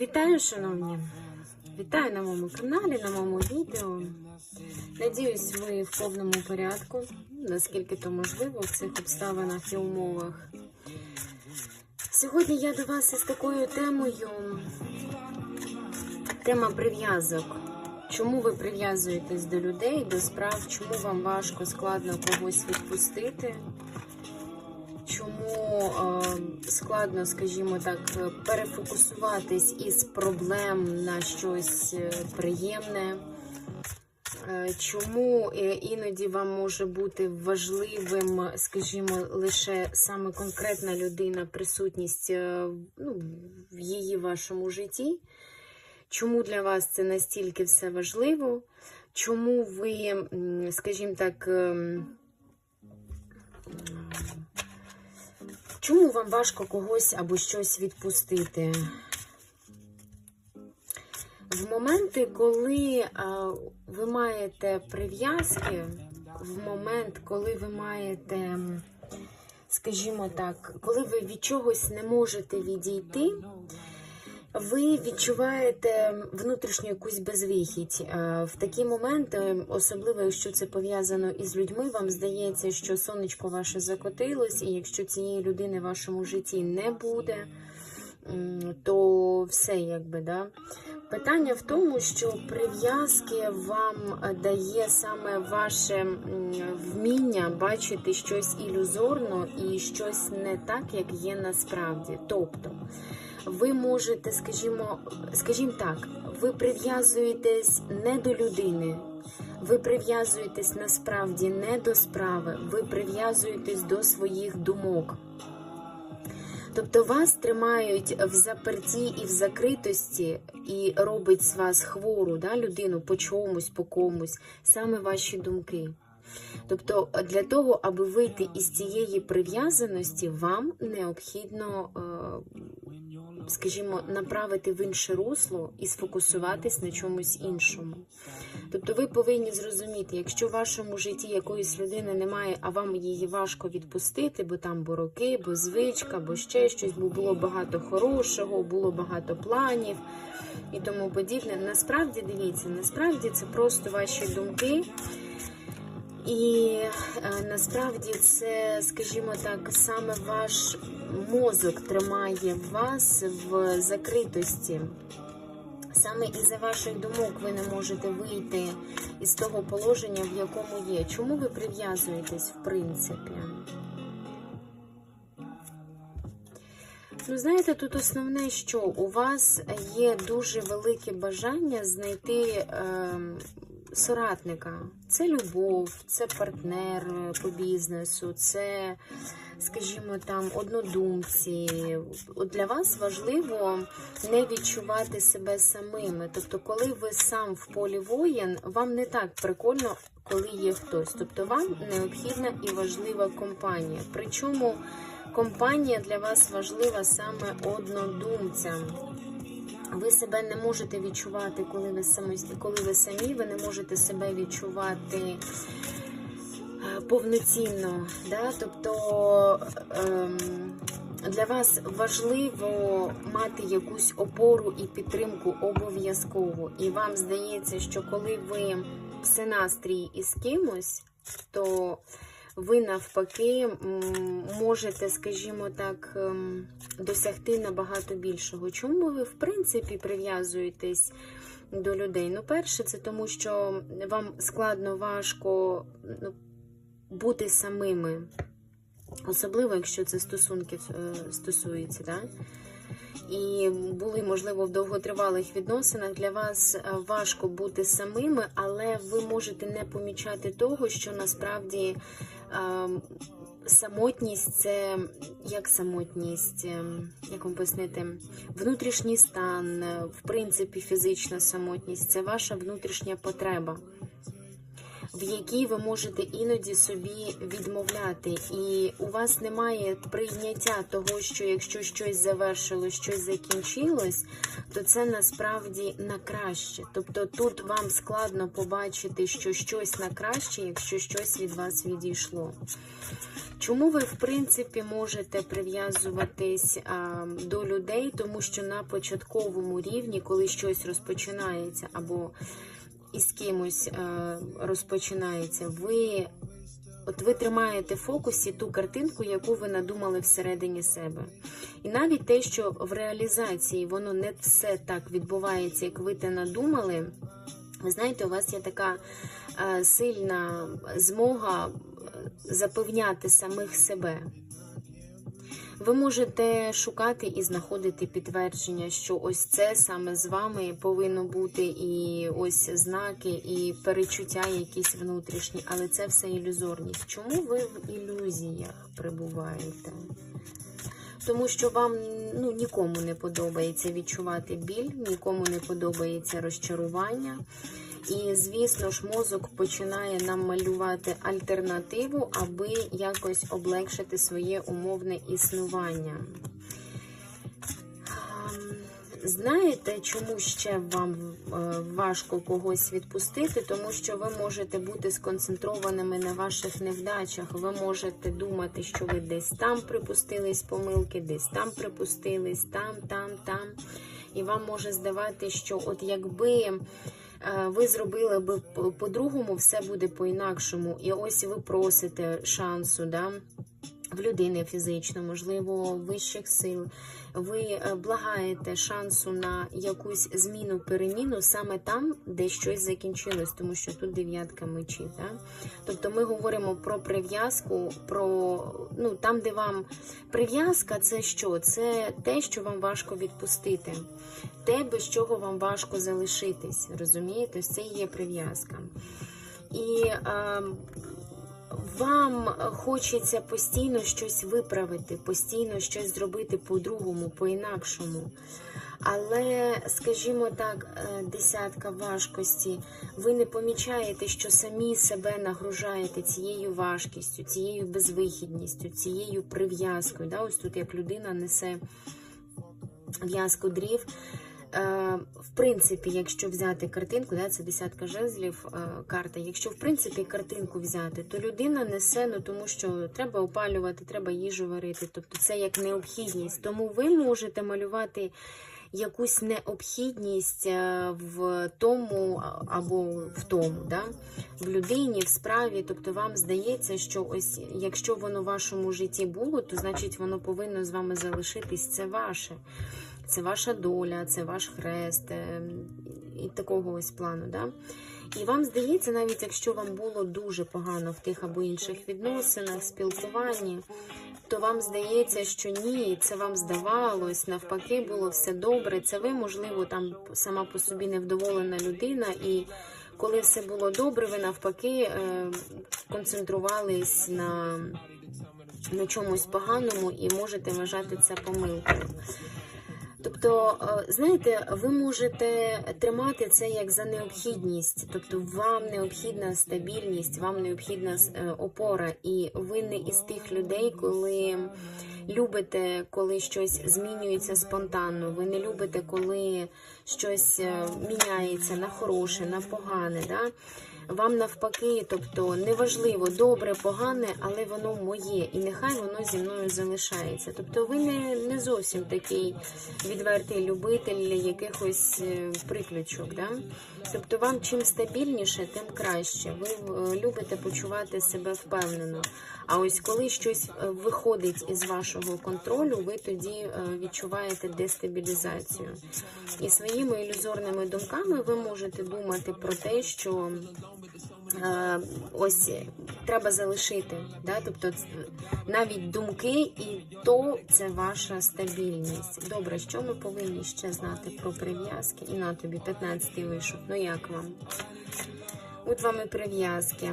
Вітаю, шановні! Вітаю на моєму каналі, на моєму відео. Надіюсь, ви в повному порядку, наскільки то можливо в цих обставинах і умовах. Сьогодні я до вас із такою темою. Тема прив'язок. Чому ви прив'язуєтесь до людей, до справ, чому вам важко, складно когось відпустити? Е, складно, скажімо так, перефокусуватись із проблем на щось е, приємне? Е, Чому іноді вам може бути важливим, скажімо, лише саме конкретна людина, присутність ну, в її вашому житті? Чому для вас це настільки все важливо? Чому ви, скажімо так, ем, Чому вам важко когось або щось відпустити? В моменти, коли ви маєте прив'язки, в момент, коли ви маєте, скажімо так, коли ви від чогось не можете відійти, ви відчуваєте внутрішню якусь безвихідь. Е, В такі моменти, особливо якщо це пов'язано із людьми, вам здається, що сонечко ваше закотилось, і якщо цієї людини в вашому житті не буде, то все якби да. Питання в тому, що прив'язки вам дає саме ваше вміння бачити щось ілюзорно і щось не так, як є насправді. Тобто ви можете, скажімо, скажімо так, ви прив'язуєтесь не до людини, ви прив'язуєтесь насправді не до справи, ви прив'язуєтесь до своїх думок. Тобто вас тримають в заперті і в закритості, і робить з вас хвору да, людину по чомусь, по комусь, саме ваші думки. Тобто, для того, аби вийти із цієї прив'язаності, вам необхідно, е, скажімо, направити в інше русло і сфокусуватись на чомусь іншому. Тобто, ви повинні зрозуміти, якщо в вашому житті якоїсь людини немає, а вам її важко відпустити, бо там бо роки, бо звичка, бо ще щось, бо було багато хорошого, було багато планів і тому подібне. Насправді дивіться, насправді це просто ваші думки. І е, насправді це, скажімо так, саме ваш мозок тримає вас в закритості. Саме із-за ваших думок ви не можете вийти із того положення, в якому є. Чому ви прив'язуєтесь, в принципі? Ну, знаєте, тут основне, що у вас є дуже велике бажання знайти е, соратника. Це любов, це партнер по бізнесу, це, скажімо, там однодумці. От для вас важливо не відчувати себе самими. Тобто, коли ви сам в полі воєн, вам не так прикольно, коли є хтось. Тобто, вам необхідна і важлива компанія. Причому компанія для вас важлива саме однодумцям. Ви себе не можете відчувати, коли ви самі, коли ви самі, ви не можете себе відчувати е, повноцінно. Да? Тобто ем, для вас важливо мати якусь опору і підтримку обов'язково. І вам здається, що коли ви в синастрії із кимось, то ви навпаки можете, скажімо так, ем, досягти набагато більшого. Чому ви, в принципі, прив'язуєтесь до людей? Ну, перше, це тому, що вам складно, важко ну, бути самими. Особливо, якщо це стосунків е, стосується, да? і були, можливо, в довготривалих відносинах, для вас е, важко бути самими, але ви можете не помічати того, що насправді самотність це як самотність, е, як вам пояснити, внутрішній стан, е, в принципі, фізична самотність це ваша внутрішня потреба. В якій ви можете іноді собі відмовляти, і у вас немає прийняття того, що якщо щось завершилось, щось закінчилось, то це насправді на краще. Тобто тут вам складно побачити, що щось на краще, якщо щось від вас відійшло. Чому ви, в принципі, можете прив'язуватись до людей, тому що на початковому рівні, коли щось розпочинається, або із кимось а, розпочинається, ви, от ви тримаєте в фокусі ту картинку, яку ви надумали всередині себе. І навіть те, що в реалізації воно не все так відбувається, як ви те надумали. Ви знаєте, у вас є така е, сильна змога запевняти самих себе. Ви можете шукати і знаходити підтвердження, що ось це саме з вами повинно бути, і ось знаки, і перечуття якісь внутрішні, але це все ілюзорність. Чому ви в ілюзіях перебуваєте? Тому що вам ну, нікому не подобається відчувати біль, нікому не подобається розчарування. І, звісно ж, мозок починає нам малювати альтернативу, аби якось облегшити своє умовне існування. Знаєте, чому ще вам е, важко когось відпустити? Тому що ви можете бути сконцентрованими на ваших невдачах. Ви можете думати, що ви десь там припустились помилки, десь там припустились, там, там, там. І вам може здавати, що от якби е, ви зробили би по-другому, все буде по-інакшому. І ось ви просите шансу, да? В людини фізично, можливо, вищих сил. Ви е, благаєте шансу на якусь зміну, переміну саме там, де щось закінчилось, тому що тут дев'ятка мечів. Да? Тобто ми говоримо про прив'язку, про ну там, де вам прив'язка, це що? Це те, що вам важко відпустити, те, без чого вам важко залишитись. Розумієте? Це є прив'язка. І е, вам хочеться постійно щось виправити, постійно щось зробити по-другому, по-інакшому. Але, скажімо так, е, десятка важкості, ви не помічаєте, що самі себе нагружаєте цією важкістю, цією безвихідністю, цією прив'язкою. Да? Ось тут як людина несе в'язку дрів. Е, В принципі, якщо взяти картинку, да, це десятка жезлів е, карта. Якщо в принципі картинку взяти, то людина несе, ну тому що треба опалювати, треба їжу варити. Тобто це як необхідність. Тому ви можете малювати якусь необхідність е, в тому або в тому, да? в людині, в справі. Тобто вам здається, що ось якщо воно в вашому житті було, то значить воно повинно з вами залишитись. Це ваше. Це ваша доля, це ваш хрест е, і такого ось плану. Да? І вам здається, навіть якщо вам було дуже погано в тих або інших відносинах, спілкуванні, то вам здається, що ні, це вам здавалось, навпаки, було все добре. Це ви, можливо, там сама по собі невдоволена людина, і коли все було добре, ви навпаки е, концентрувались на, на чомусь поганому і можете вважати це помилкою. Тобто, е, знаєте, ви можете тримати це як за необхідність, тобто вам необхідна стабільність, вам необхідна е, опора, і ви не із тих людей, коли любите, коли щось змінюється спонтанно. Ви не любите, коли щось е, міняється на хороше, на погане. Да? Вам навпаки, тобто неважливо, добре, погане, але воно моє, і нехай воно зі мною залишається. Тобто, ви не, не зовсім такий відвертий любитель якихось е, приключок. Да? Тобто, вам чим стабільніше, тим краще. Ви е, любите почувати себе впевнено. А ось коли щось е, виходить із вашого контролю, ви тоді відчуваєте дестабілізацію. І своїми ілюзорними думками ви можете думати про те, що ось треба залишити. Да? Тобто навіть думки, і то це ваша стабільність. Добре, що ми повинні ще знати про прив'язки? І на тобі 15-й вийшов. Ну як вам? От вам і прив'язки.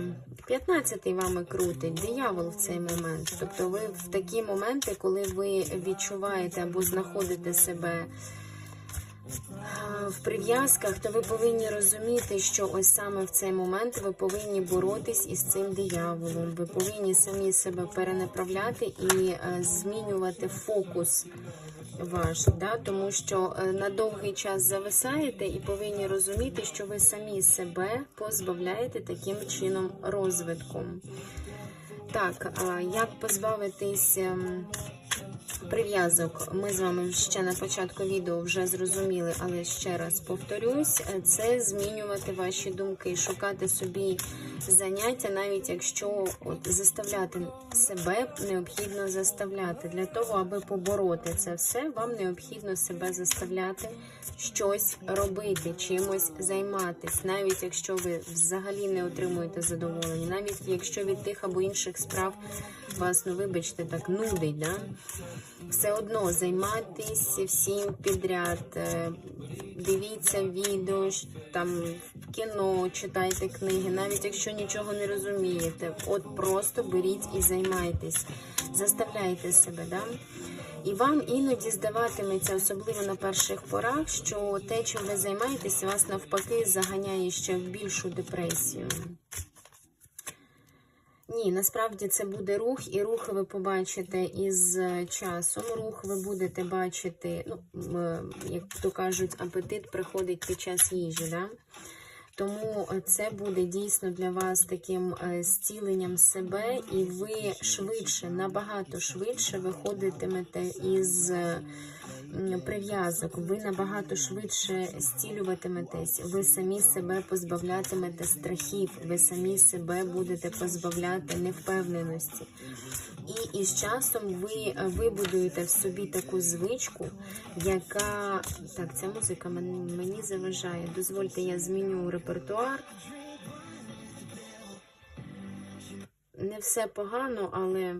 15-й вами крутить диявол в цей момент. Тобто ви в такі моменти, коли ви відчуваєте або знаходите себе в прив'язках, то ви повинні розуміти, що ось саме в цей момент ви повинні боротись із цим дияволом. Ви повинні самі себе перенаправляти і е, змінювати фокус ваш, да? тому що е, на довгий час зависаєте і повинні розуміти, що ви самі себе позбавляєте таким чином розвитку. Так, як позбавитись ем, прив'язок? Ми з вами ще на початку відео вже зрозуміли, але ще раз повторюсь: це змінювати ваші думки, шукати собі заняття, навіть якщо от, заставляти себе необхідно заставляти. Для того, аби побороти це все, вам необхідно себе заставляти щось робити, чимось займатись, навіть якщо ви взагалі не отримуєте задоволення, навіть якщо від тих або інших справ вас, вибачте, так нудить, да? все одно займайтесь всім підряд. Е, Дивіться відео, там кіно, читайте книги, навіть якщо нічого не розумієте. От просто беріть і займайтесь, заставляйте себе, да? І вам іноді здаватиметься, особливо на перших порах, що те, чим ви займаєтесь, вас навпаки заганяє ще в більшу депресію. Ні, насправді це буде рух, і рух ви побачите із е, часом. Рух ви будете бачити, ну, е, як то кажуть, апетит приходить під час їжі. Да? Тому е, це буде дійсно для вас таким зціленням себе, і ви швидше, набагато швидше виходитимете із прив'язок. Ви набагато швидше зцілюватиметесь. Ви самі себе позбавлятимете страхів, ви самі себе будете позбавляти невпевненості. І із часом ви вибудуєте в собі таку звичку, яка так, ця музика мені заважає. Дозвольте, я зміню репертуар. Не все погано, але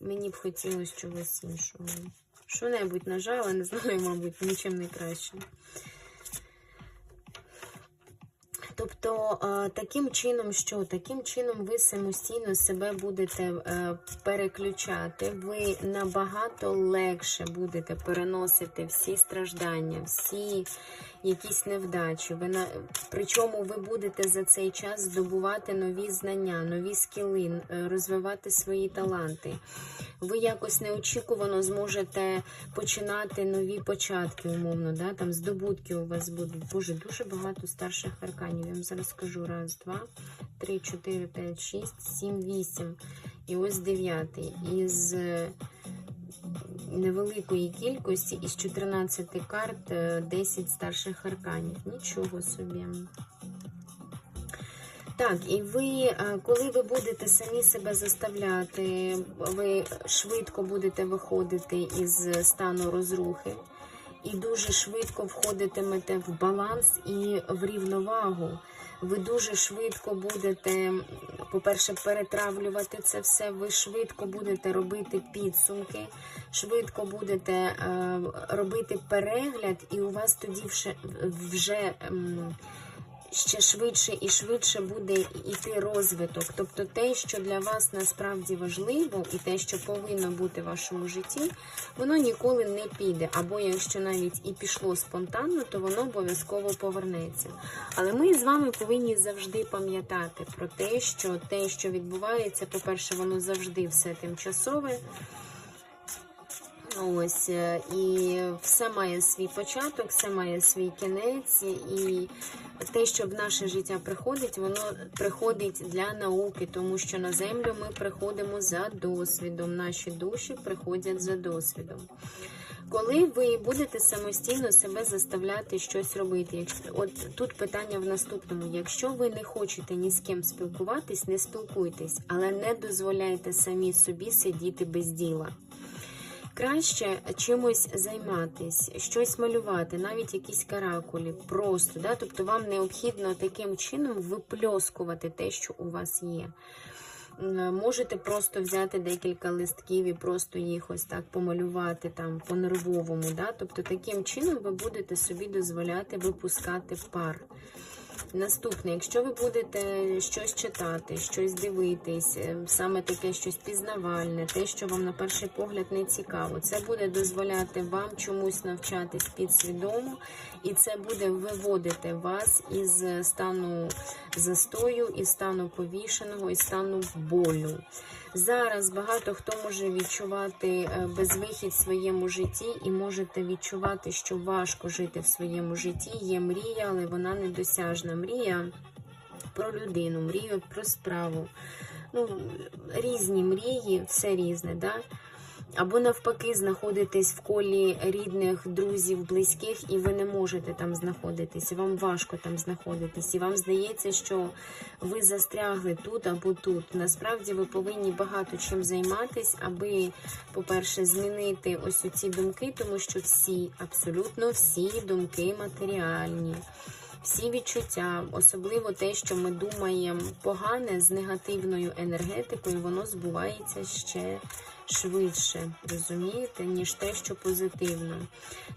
мені б хотілося чогось іншого. Що-небудь нажала, не знаю, мабуть, нічим не краще. Тобто, е, таким чином, що таким чином ви самостійно себе будете е, переключати, ви набагато легше будете переносити всі страждання, всі якісь невдачі. Ви на... Причому ви будете за цей час здобувати нові знання, нові скіли, е, розвивати свої таланти. Ви якось неочікувано зможете починати нові початки, умовно, да? там здобутки у вас будуть. Боже, дуже багато старших арканів. Я вам зараз скажу. Раз, два, три, чотири, п'ять, шість, сім, вісім. І ось дев'ятий. Із е, невеликої кількості, із 14 карт, е, 10 старших арканів. Нічого собі. Так, і ви, е, коли ви будете самі себе заставляти, ви швидко будете виходити із стану розрухи і дуже швидко входитимете в баланс і в рівновагу. Ви дуже швидко будете, по-перше, перетравлювати це все. Ви швидко будете робити підсумки, швидко будете е, робити перегляд, і у вас тоді вже, вже ще швидше і швидше буде йти розвиток. Тобто те, що для вас насправді важливо, і те, що повинно бути в вашому житті, воно ніколи не піде. Або якщо навіть і пішло спонтанно, то воно обов'язково повернеться. Але ми з вами повинні завжди пам'ятати про те, що те, що відбувається, по-перше, воно завжди все тимчасове. Ось е, і все має свій початок, все має свій кінець, і те, що в наше життя приходить, воно приходить для науки, тому що на землю ми приходимо за досвідом. Наші душі приходять за досвідом. Коли ви будете самостійно себе заставляти щось робити, от тут питання в наступному: якщо ви не хочете ні з ким спілкуватись, не спілкуйтесь, але не дозволяйте самі собі сидіти без діла. Краще чимось займатись, щось малювати, навіть якісь каракулі, просто да, тобто вам необхідно таким чином випльоскувати те, що у вас є. Можете просто взяти декілька листків і просто їх ось так помалювати там по-нервовому. Да? Тобто таким чином ви будете собі дозволяти випускати пар. Наступне, якщо ви будете щось читати, щось дивитись, е, саме таке щось пізнавальне, те, що вам на перший погляд не цікаво, це буде дозволяти вам чомусь навчатись підсвідомо, і це буде виводити вас із стану застою, із стану повішеного, із стану болю. Зараз багато хто може відчувати безвихід безвихідь в своєму житті, і можете відчувати, що важко жити в своєму житті. Є мрія, але вона недосяжна. Мрія про людину, мрія про справу. Ну, різні мрії, все різне, да? Або навпаки, знаходитесь в колі рідних, друзів, близьких, і ви не можете там знаходитись, вам важко там знаходитись, і вам здається, що ви застрягли тут або тут. Насправді ви повинні багато чим займатись, аби, по-перше, змінити ось ці думки, тому що всі, абсолютно всі думки матеріальні. Всі відчуття, особливо те, що ми думаємо погане з негативною енергетикою, воно збувається ще швидше, розумієте, ніж те, що позитивно.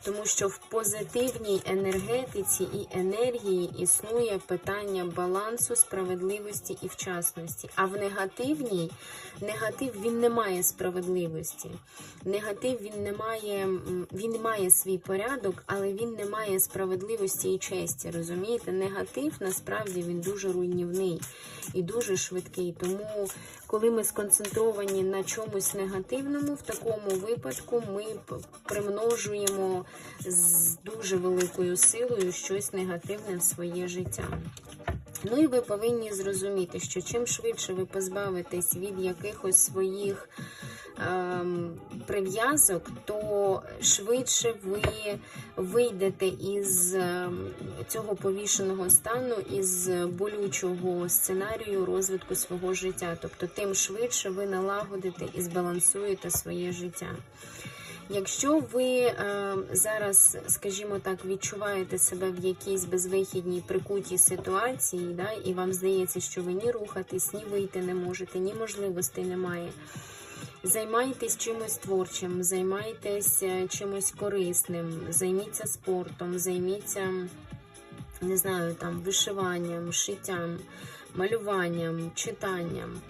Тому що в позитивній енергетиці і енергії існує питання балансу, справедливості і вчасності. А в негативній негатив він не має справедливості. Негатив він не має, він має свій порядок, але він не має справедливості і честі. Розумієте, негатив насправді він дуже руйнівний і дуже швидкий. Тому, коли ми сконцентровані на чомусь негативному, в такому випадку ми примножуємо з дуже великою силою щось негативне в своє життя. Ну і ви повинні зрозуміти, що чим швидше ви позбавитесь від якихось своїх прив'язок, то швидше ви вийдете із ем, цього повішеного стану, із болючого сценарію розвитку свого життя. Тобто, тим швидше ви налагодите і збалансуєте своє життя. Якщо ви е, зараз, скажімо так, відчуваєте себе в якійсь безвихідній прикутій ситуації, да, і вам здається, що ви ні рухатись, ні вийти не можете, ні можливостей немає. Займайтесь чимось творчим, займайтесь е, чимось корисним, займіться спортом, займіться, не знаю, там, вишиванням, шиттям, малюванням, читанням,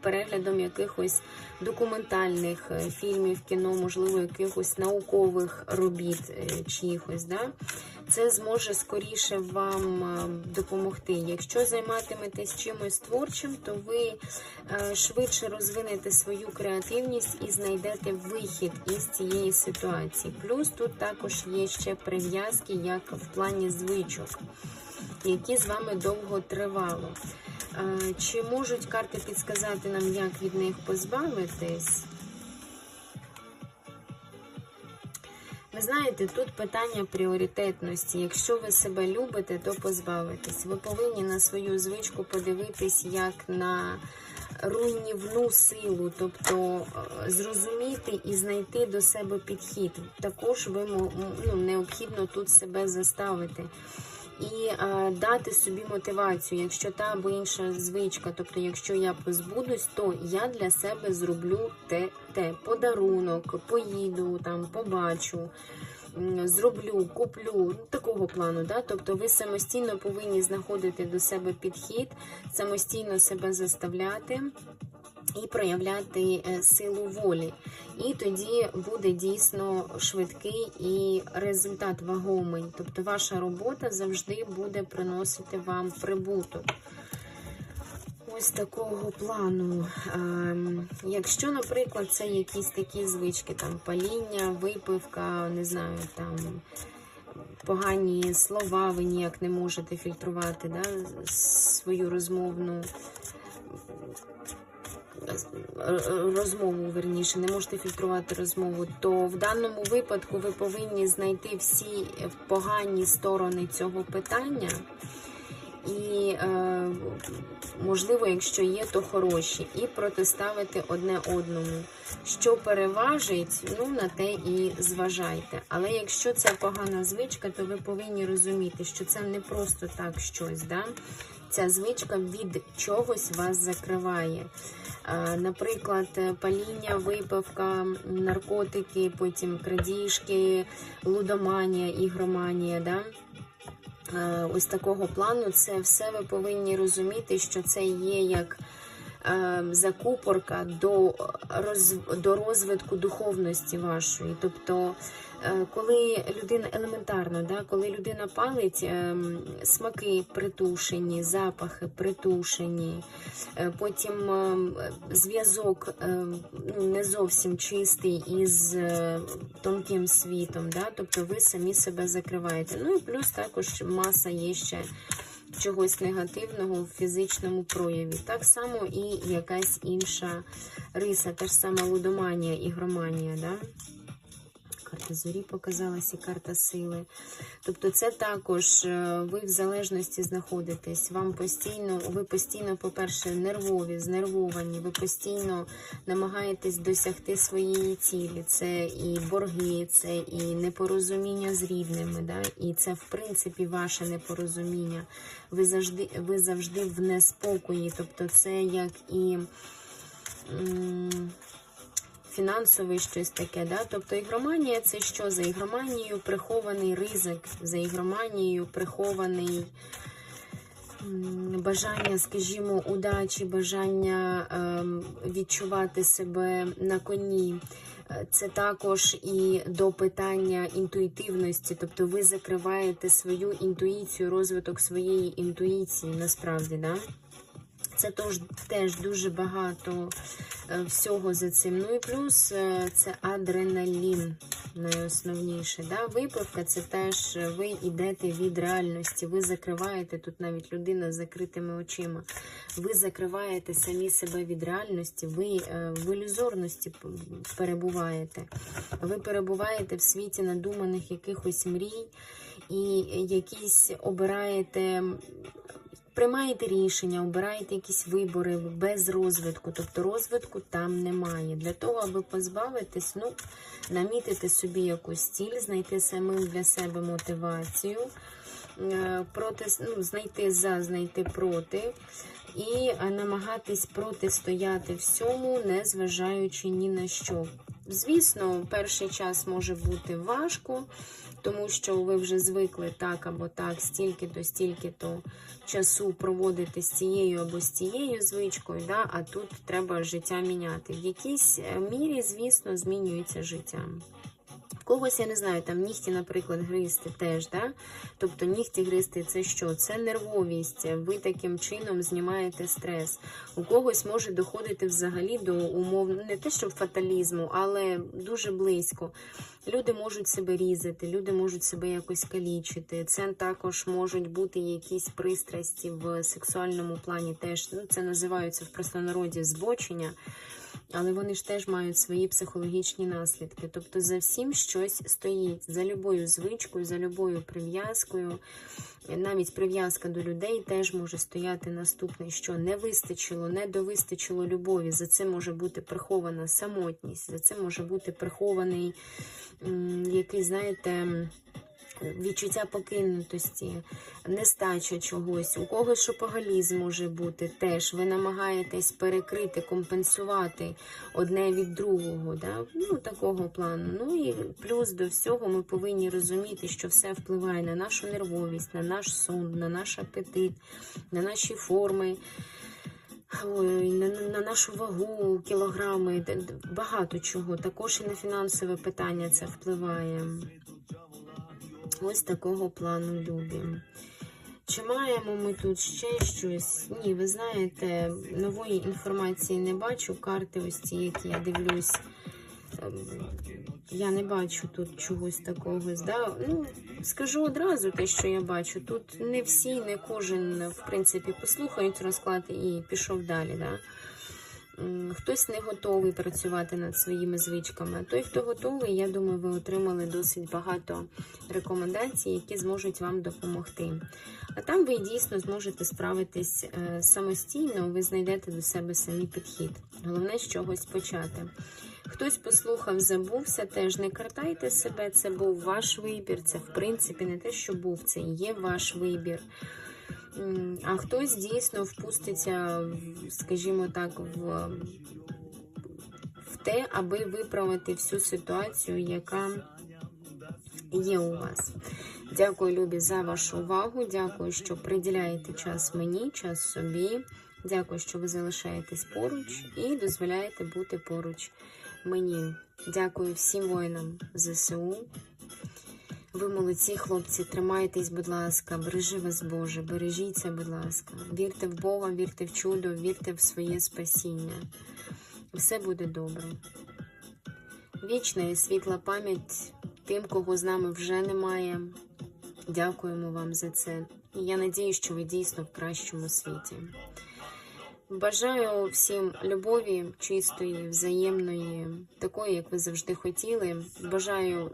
переглядом якихось документальних е, фільмів, кіно, можливо, якихось наукових робіт е, чиїхось. Да? Це зможе скоріше вам е, допомогти. Якщо займатиметесь чимось творчим, то ви швидше розвинете свою креативність і знайдете вихід із цієї ситуації. Плюс тут також є ще прив'язки, як в плані звичок, які з вами довго тривало. Е, Чи можуть карти підсказати нам, як від них позбавитись? Ви знаєте, тут питання пріоритетності. Якщо ви себе любите, то позбавитесь. Ви повинні на свою звичку подивитись як на руйнівну силу, тобто е, зрозуміти і знайти до себе підхід. Також ви ну, необхідно тут себе заставити. І е, дати собі мотивацію, якщо та або інша звичка, тобто, якщо я позбудусь, то я для себе зроблю те, те подарунок, поїду там, побачу, зроблю, куплю ну, такого плану. Да? Тобто, ви самостійно повинні знаходити до себе підхід, самостійно себе заставляти. І проявляти е, силу волі. І тоді буде дійсно швидкий і результат вагомий. Тобто ваша робота завжди буде приносити вам прибуток. Ось такого плану. Ем, Якщо, наприклад, це якісь такі звички, там паління, випивка, не знаю, там погані слова, ви ніяк не можете фільтрувати да, свою розмовну розмову, верніше, не можете фільтрувати розмову, то в даному випадку ви повинні знайти всі погані сторони цього питання. І, е, можливо, якщо є, то хороші, і протиставити одне одному. Що переважить, ну на те і зважайте. Але якщо це погана звичка, то ви повинні розуміти, що це не просто так щось. Да? Ця звичка від чогось вас закриває. Наприклад, паління, випивка, наркотики, потім крадіжки, лудоманія, ігроманія. Да? ось такого плану, це все ви повинні розуміти, що це є як закупорка до, до розвитку духовності вашої. Тобто, е, коли людина елементарно, да, коли людина палить, е, смаки притушені, запахи притушені, е, потім е, зв'язок ну, не зовсім чистий із е, тонким світом, да, тобто ви самі себе закриваєте. Ну і плюс також маса є ще чогось негативного в фізичному прояві. Так само і якась інша риса, та ж сама лудоманія, ігроманія. Да? Карта зорі показалась і карта сили. Тобто, це також е, ви в залежності знаходитесь. Вам постійно, ви постійно, по-перше, нервові, знервовані, ви постійно намагаєтесь досягти своєї цілі. Це і борги, це і непорозуміння з рідними. Да? І це, в принципі, ваше непорозуміння. Ви завжди, ви завжди в неспокої. Тобто, це як і. Фінансовий щось таке. Да? Тобто ігроманія це що? За ігроманією прихований ризик, за ігроманією прихований бажання, скажімо, удачі, бажання ем, відчувати себе на коні. Е, Це також і до питання інтуїтивності, тобто ви закриваєте свою інтуїцію, розвиток своєї інтуїції, насправді, да? Це теж, дуже багато е, всього за цим. Ну і плюс е, це адреналін найосновніше. Да? Випивка це теж е, ви йдете від реальності. Ви закриваєте тут навіть людина з закритими очима. Ви закриваєте самі себе від реальності, ви в ілюзорності перебуваєте. Ви перебуваєте в світі надуманих якихось мрій і якісь обираєте приймаєте рішення, обираєте якісь вибори без розвитку, тобто розвитку там немає. Для того, аби позбавитись, ну, намітити собі якусь ціль, знайти самим для себе мотивацію, е, проти, ну, знайти за, знайти проти. І е, намагатись протистояти всьому, не зважаючи ні на що. Звісно, перший час може бути важко, тому що ви вже звикли так або так, стільки-то, стільки-то часу проводити з цією або з цією звичкою, да, а тут треба життя міняти. В якійсь е, мірі, звісно, змінюється життя. Когось, я не знаю, там нігті, наприклад, гризти теж, да? Тобто нігті гризти це що? Це нервовість. Ви таким чином знімаєте стрес. У когось може доходити взагалі до умов, ну, не те, що фаталізму, але дуже близько. Люди можуть себе різати, люди можуть себе якось калічити. Це також можуть бути якісь пристрасті в сексуальному плані. Теж ну, це називаються в простонароді збочення. Але вони ж теж мають свої психологічні наслідки. Тобто за всім щось стоїть, за любою звичкою, за любою прив'язкою. Навіть прив'язка до людей теж може стояти наступне, що не вистачило, не довистачило любові. За це може бути прихована самотність, за це може бути прихований який, знаєте, відчуття покинутості, нестача чогось, у когось шопоголізм може бути теж. Ви намагаєтесь перекрити, компенсувати одне від другого, да? ну, такого плану. Ну і плюс до всього ми повинні розуміти, що все впливає на нашу нервовість, на наш сон, на наш апетит, на наші форми. Ой, на, на нашу вагу, кілограми, багато чого. Також і на фінансове питання це впливає. Ось такого плану любі. Чи маємо ми тут ще щось? Ні, ви знаєте, нової інформації не бачу. Карти ось ці, які я дивлюсь. ем, Я не бачу тут чогось такого. Ну, скажу одразу те, що я бачу. Тут не всі, не кожен, в принципі, послухають розклад і пішов далі. Да? Хтось не готовий працювати над своїми звичками. Той, хто готовий, я думаю, ви отримали досить багато рекомендацій, які зможуть вам допомогти. А там ви дійсно зможете справитись е, самостійно, ви знайдете до себе самі підхід. Головне з чогось почати. Хтось послухав, забувся, теж не картайте себе, це був ваш вибір. Це, в принципі, не те, що був, це є ваш вибір. А хтось дійсно впуститься, скажімо так, в, в те, аби виправити всю ситуацію, яка є у вас. Дякую, Любі, за вашу увагу. Дякую, що приділяєте час мені, час собі. Дякую, що ви залишаєтесь поруч і дозволяєте бути поруч мені. Дякую всім воїнам ЗСУ. Ви молодці, хлопці, тримайтесь, будь ласка, бережи вас, Боже, бережіться, будь ласка. Вірте в Бога, вірте в чудо, вірте в своє спасіння. Все буде добре. Вічна і світла пам'ять тим, кого з нами вже немає. Дякуємо вам за це. І я надію, що ви дійсно в кращому світі. Бажаю всім любові, чистої, взаємної, такої, як ви завжди хотіли. Бажаю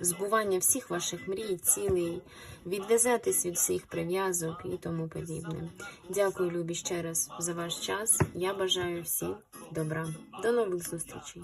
збування всіх ваших мрій, цілей, відв'язатись від всіх прив'язок і тому подібне. Дякую, Любі, ще раз за ваш час. Я бажаю всім добра. До нових зустрічей.